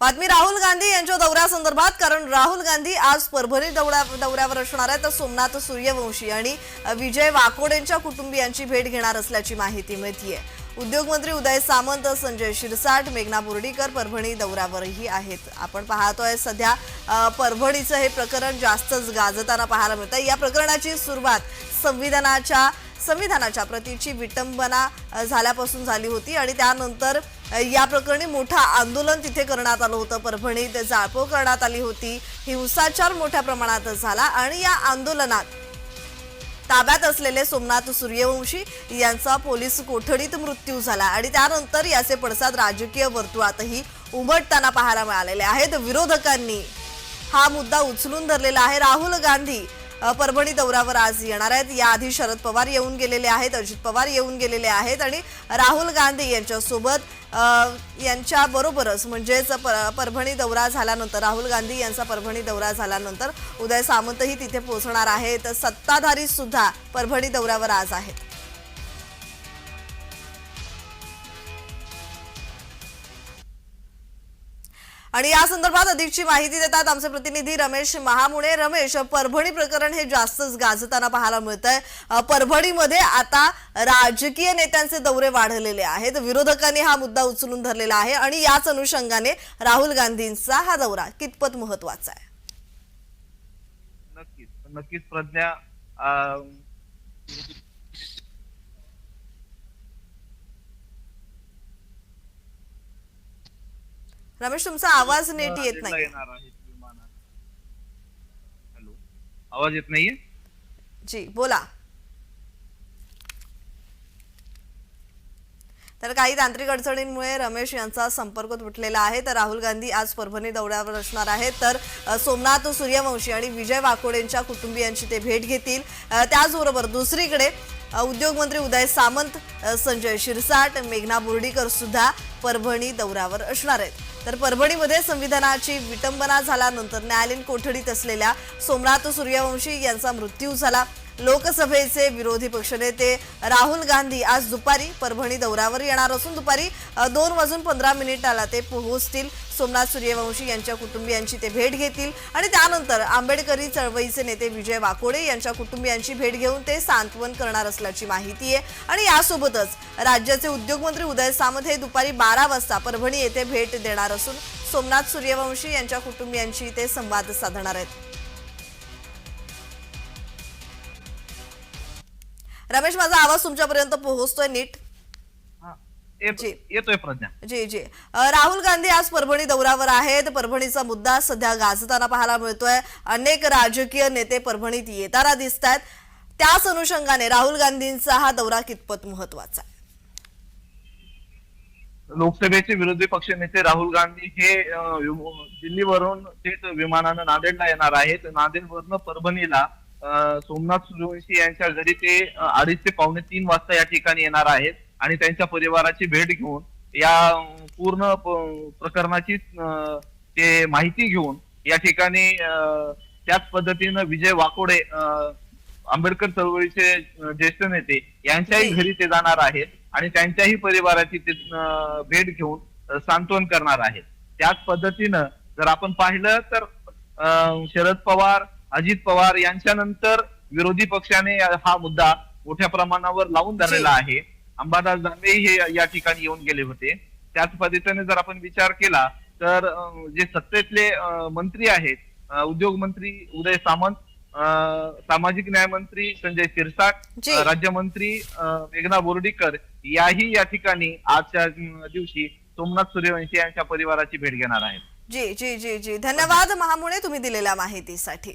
बातमी राहुल गांधी यांच्या दौऱ्यासंदर्भात कारण राहुल गांधी आज परभणी दौऱ्या दौऱ्यावर असणार आहे तर सोमनाथ सूर्यवंशी आणि विजय वाकोडेंच्या कुटुंबियांची भेट घेणार असल्याची माहिती मिळतीये. उद्योगमंत्री उदय सामंत संजय शिरसाट मेघना बोर्डीकर परभणी दौऱ्यावरही आहेत. आपण पाहतोय सध्या परभणीचं हे प्रकरण जास्तच गाजताना पाहायला मिळतं या प्रकरणाची सुरुवात संविधानाच्या संविधानाच्या प्रतीची विटंबना झाल्यापासून झाली होती आणि त्यानंतर या प्रकरणी मोठं आंदोलन तिथे करण्यात आलं होतं. परभणीत जाळपोळ करण्यात आली होती. हिंसाचार मोठ्या प्रमाणात झाला आणि या आंदोलनात ताब्यात असलेले सोमनाथ सूर्यवंशी यांचा पोलीस कोठडीत मृत्यू झाला आणि त्यानंतर याचे पडसाद राजकीय वर्तुळातही उमटताना पाहायला मिळालेले आहेत. विरोधकांनी हा मुद्दा उचलून धरलेला आहे. राहुल गांधी परभणी दौऱ्यावर आज येणार आहेत. याआधी शरद पवार येऊन गेलेले आहेत अजित पवार येऊन गेलेले आहेत आणि राहुल गांधी यांच्यासोबत यांच्याबरोबरच यांच्या बरोबरच म्हणजेच पर- परभणी दौरा झाल्यानंतर राहुल गांधी यांचा परभणी दौरा झाल्यानंतर उदय सामंतही तिथे पोहोचणार आहेत. सत्ताधारी सुद्धा परभणी दौऱ्यावर आज आहेत. आणि या संदर्भात अधिकची माहिती देतात आमचे प्रतिनिधी रमेश महामुळे रमेश परभणी प्रकरण हे जास्तच गाजताना पाहायला मिळत आहे परभणीमध्ये आता राजकीय नेत्यांचे दौरे वाढलेले आहेत. विरोधकांनी हा मुद्दा उचलून धरलेला आहे आणि याच अनुषंगाने राहुल गांधींचा हा दौरा कितपत महत्त्वाचा आहे? नक्कीच. नक्कीच प्रज्ञा रमेश तुमचा आवाज नीट येत नाही आवाज येत नाहीये? जी बोला. तर काही तांत्रिक अडचणींमुळे रमेश यांचा संपर्क तुटलेला आहे. तर राहुल गांधी आज परभणी दौऱ्यावर असणार आहेत. तर सोमनाथ सूर्यवंशी आणि विजय वाकोडेंच्या कुटुंबियांची ते भेट घेतील. त्याचबरोबर दुसरीकडे उद्योगमंत्री उदय सामंत संजय शिरसाट मेघना बोर्डीकर सुद्धा परभणी दौऱ्यावर असणार आहेत. तर परभणीमध्ये संविधानाची विटंबना झाल्यानंतर न्यायालयीन कोठडीत असलेल्या सोमनाथ सूर्यवंशी यांचा मृत्यू झाला. लोकसभेचे विरोधी पक्षनेते राहुल गांधी आज दुपारी परभणी दौऱ्यावर येणार असून दुपारी दोन वाजून पंधरा मिनिटाला ते पोहोचतील. सोमनाथ सूर्यवंशी यांच्या कुटुंबियांची ते भेट घेतील. आणि त्यानंतर आंबेडकरी चळवळीचे नेते विजय वाकोडे यांच्या कुटुंबियांची भेट घेऊन ते सांत्वन करणार असल्याची माहिती आहे. आणि यासोबतच राज्याचे उद्योगमंत्री उदय सामंत हे दुपारी बारा वाजता परभणी येथे भेट देणार असून सोमनाथ सूर्यवंशी यांच्या कुटुंबियांशी ते संवाद साधणार आहेत. रमेश माझा आवाज तुमच्यापर्यंत पोहोचतोय नीट? हा. येतोय प्रज्ञा. जी जी. राहुल गांधी आज परभणी दौऱ्यावर आहेत. परभणीचा मुद्दा सध्या गाजताना पाहायला मिळतोय. अनेक राजकीय नेते परभणीत येताना दिसत आहेत त्याच अनुषंगाने राहुल गांधींचा हा दौरा कितपत महत्त्वाचा आहे? लोकसभेचे विरोधी पक्ष नेते राहुल गांधी हे दिल्लीवरून थेट विमानानं नांदेडला येणार आहेत. नांदेडवरनं परभणीला सोमनाथ सूर्यवंशी यांच्या घरी ते अडीच ते पावणे तीन वाजता या ठिकाणी येणार आहेत आणि त्यांच्या परिवाराची भेट घेऊन या पूर्ण प्रकरणाची ते माहिती घेऊन या ठिकाणी त्याच पद्धतीनं विजय वाकोडे आंबेडकर चळवळीचे ज्येष्ठ नेते यांच्याही. घरी ते जाणार आहेत आणि त्यांच्याही परिवाराची ते भेट घेऊन सांत्वन करणार आहेत त्याच पद्धतीनं जर आपण पाहिलं तर शरद पवार अजित पवार यांच्यानंतर विरोधी पक्षाने हा मुद्दा मोठ्या प्रमाणावर लावून धरलेला आहे. अंबादास दानवे हे या ठिकाणी येऊन गेले होते. त्याच पद्धतीने जर आपण विचार केला तर जे सत्तेतले मंत्री आहेत उद्योग मंत्री उदय सामंत सामाजिक न्याय मंत्री संजय शिरसाट राज्यमंत्री मेघना बोर्डीकर याही या ठिकाणी आजच्या दिवशी सोमनाथ सूर्यवंशी यांच्या परिवाराची भेट घेणार आहेत. जी जी जी जी. धन्यवाद महामुळे तुम्ही दिलेल्या माहितीसाठी.